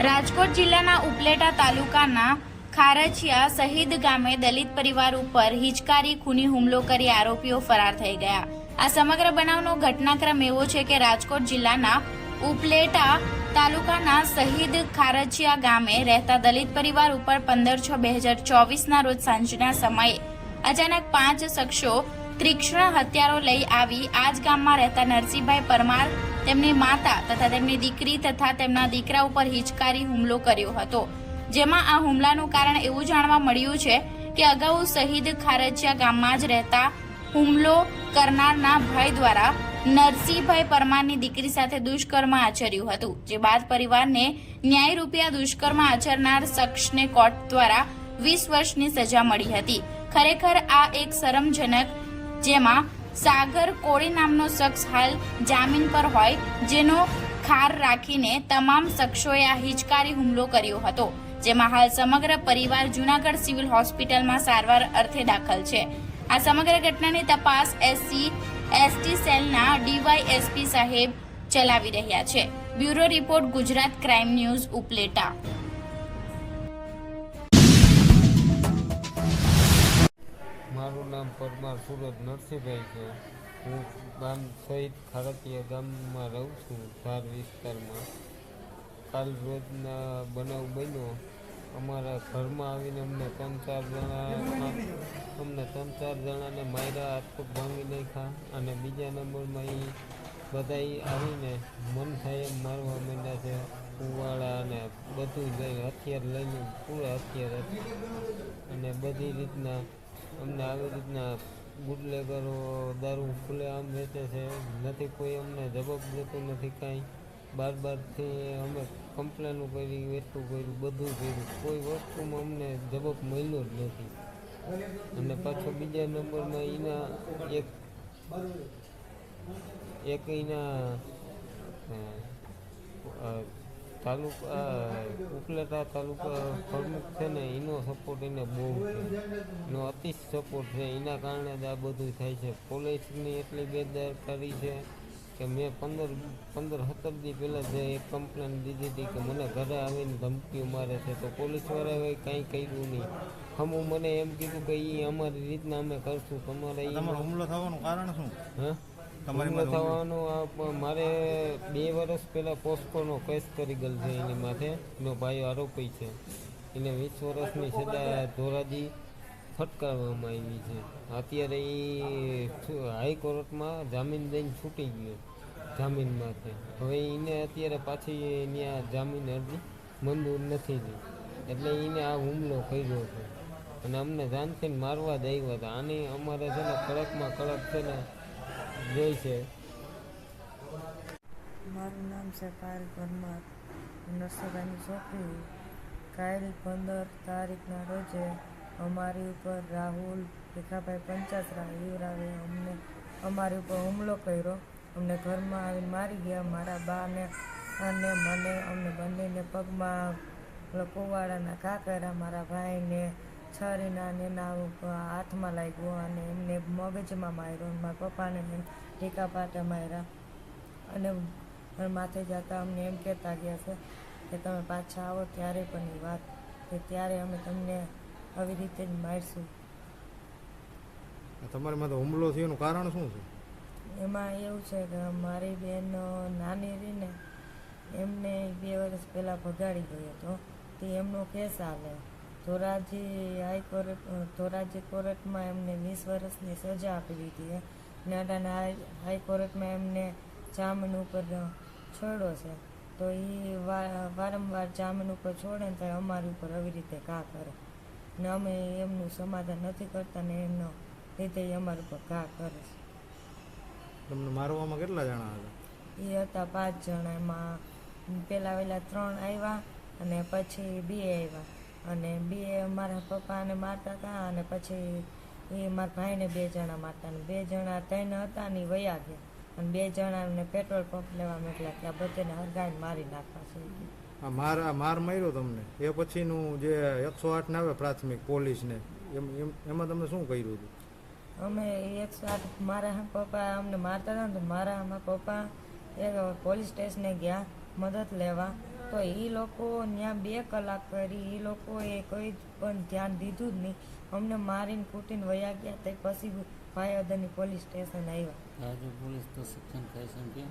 રાજકોટ જિલ્લાના ઉપલેટા તાલુકાના ખારચિયા શહીદ ગામે દલિત પરિવાર ઉપર હિચકારી, ખૂની હુમલો કરી આરોપીઓ ફરાર થઈ ગયા. આ સમગ્ર બનાવનો ઘટનાક્રમ એવો છે કે રાજકોટ જિલ્લાના ઉપલેટા તાલુકાના શહીદ ખારચિયા ગામે રહેતા દલિત પરિવાર ઉપર પંદર છ બે હજાર ચોવીસના રોજ સાંજના સમયે અચાનક પાંચ શખ્સો તીક્ષ્ણ હથિયારો લઈ આવી આ જ ગામમાં રહેતા નરસિંહભાઈ પરમાર તેમની માતા તથા તેમની દીકરી તથા તેમના દીકરા ઉપર હિચકારી હુમલો કર્યો હતો. જેમાં આ હુમલાનું કારણ એવું જાણવા મળ્યું છે કે અગાઉ શહીદ ખારજિયા ગામમાં જ રહેતા હુમલો કરનારના ભાઈ દ્વારા નરસિંહભાઈ પરમારની દીકરી સાથે દુષ્કર્મ આચર્યું હતું, જે બાદ પરિવારને ન્યાય રૂપિયા દુષ્કર્મ આચરનાર શખ્સને કોર્ટ દ્વારા વીસ વર્ષની સજા મળી હતી. ખરેખર આ એક શરમજનક જેમાં સાગર કોળી નામનો શખ્સ હાલ જામીન પર હોય, જેનો ખાર રાખીને તમામ શખ્સોએ આ હિચકારી હુમલો કર્યો હતો, જેમાં હાલ સમગ્ર પરિવાર જુનાગઢ સિવિલ હોસ્પિટલમાં સારવાર અર્થે દાખલ છે. આ સમગ્ર ઘટનાની તપાસ એસસી, એસટી સેલના ડીવાયએસપી સાહેબ ચલાવી રહ્યા છે. Bureau report Gujarat crime news Upleta. Parmar Surat Narsinhbhai છે. હું ગામ સહિત ખારતીયા ગામમાં રહું છું, ધાર વિસ્તારમાં. કાલ રોજના બનાવ બન્યો. અમારા ઘરમાં આવીને અમને ત્રણ ચાર જણા, અમને ત્રણ ચાર જણાને માયરા હાથપગ ભાંગી નાખ્યા અને બીજા નંબરમાં એ બધા આવીને મન થાય એમ મારવા માંડ્યા છે. કુવાળા અને બધું લઈને હથિયાર લઈને, પૂરા હથિયાર. અને બધી રીતના અમને આવી રીતના બુટલેગરો દારૂ ખુલ્લે આમ વેચે છે. નથી કોઈ અમને જવાબ દેતું નથી કાંઈ. બાર બારથી અમે કમ્પ્લેનો કરી, એટલું કર્યું, બધું કર્યું. કોઈ વસ્તુમાં અમને જવાબ મળ્યો જ નથી. અને પાછો બીજા નંબરમાં એના એક એક એના તાલુકા ઉપલેટા તાલુકા પ્રમુખ છે ને એનો સપોર્ટ એને બહુ છે. એનો અતિશ સપોર્ટ છે. એના કારણે જ આ બધું થાય છે. પોલીસની એટલી બેદરકારી છે કે મેં પંદર પંદર સત્તર દી પહેલાં જે એક કમ્પ્લેન દીધી હતી કે મને ઘરે આવીને ધમકીઓ મારે છે તો પોલીસવાળાએ કાંઈ કર્યું નહીં. હમું મને એમ કીધું કે એ અમારી રીતના અમે કરશું. તમારે હુમલો થવાનું કારણ શું? હા? તમારી? થવાનો આ મારે બે વર્ષ પહેલાં પોસ્કોનો કેસ કરી ગયેલ છે એની માથે. એનો ભાઈ આરોપી છે. એને વીસ વર્ષની સજા ધોરાજી ફટકારવામાં આવી છે. અત્યારે એ હાઈકોર્ટમાં જામીન દઈને છૂટી ગયો જામીન માટે હવે એને અત્યારે પાછી ત્યાં જામીન અરજી મંજૂર નથી થઈ. એટલે એને આ હુમલો કર્યો છે. અને અમને જાનથી મારવા જ આવ્યા હતા. આની અમારે છે ને કડકમાં કડક છે ને જોઈ છે. મારું નામ છે પાયલ પરમાર. નરસિંહભાઈની છોકરી કાયલ પંદર તારીખના રોજે અમારી ઉપર રાહુલ ભીખાભાઈ પંચાસરા યુવરાવે અમને, અમારી ઉપર હુમલો કર્યો. અમને ઘરમાં આવીને મારી ગયા. મારા બાને અને મને, અમને બંનેને પગમાં પેલા કુવાડાના ઘા કર્યા. મારા ભાઈને છરીના ને એના હાથમાં લાગ્યું અને એમને મગજમાં માર્યો મારા પપ્પાને ટીકા પાટા માર્યા. અને અને માથે જતા અમને એમ કહેતા ગયા છે કે તમે પાછા આવો ત્યારે પણ એ વાત કે ત્યારે અમે તમને આવી રીતે જ મારશું. તમારી માથે હુમલો થયો એનું કારણ શું છે? એમાં એવું છે કે મારી બેન નાની હતી ને એમને બે વર્ષ પહેલાં ભગાડી ગયો હતો. તે એમનો કેસ આવે ધોરાજી હાઈકોર્ટ ધોરાજી કોર્ટમાં એમને વીસ વર્ષની સજા આપી દીધી છે. હાઈ હાઈકોર્ટમાં એમને જામીન ઉપર છોડ્યો છે. તો એ વારંવાર જામીન ઉપર છોડે ને તો અમારી ઉપર આવી રીતે ઘા કરે. ને અમે એમનું સમાધાન નથી કરતા ને એમનો લીધે એ અમારી ઉપર ઘા કરે છે. તમને મારવામાં કેટલા જણા હતા? એ હતા પાંચ જણા. એમાં પહેલાં વેલા ત્રણ આવ્યા અને પછી બે આવ્યા અને બે મારા પપ્પાને મારતા હતા અને પછી એ મારા ભાઈને બે જણા મારતા અને બે જણા ત્રણ હતા ને વયા ગયા. અને બે જણાને પેટ્રોલ પંપ લેવા મોકલ્યા આ બધાને હરગાઈને મારી નાખવા છે. માર માર માર્યો તમને. એ પછીનું જે એકસો આઠ ને આવે પ્રાથમિક પોલીસને એમ એમ- એમાં તમે શું કર્યું હતું? અમે એકસો આઠ મારા પપ્પા અમને મારતા હતા ને તો મારા મારા પપ્પા એ પોલીસ સ્ટેશને ગયા મદદ લેવા તો એ લોકો ત્યાં બે કલાક કરી એ લોકોએ કંઈ પણ ધ્યાન દીધું જ નહીં. અમને મારીને કૂટીને વયા ગયા તે પછી ભાઈઓદરની પોલીસ સ્ટેશન આવ્યા. પોલીસ તો સક્ષમ થાય છે કે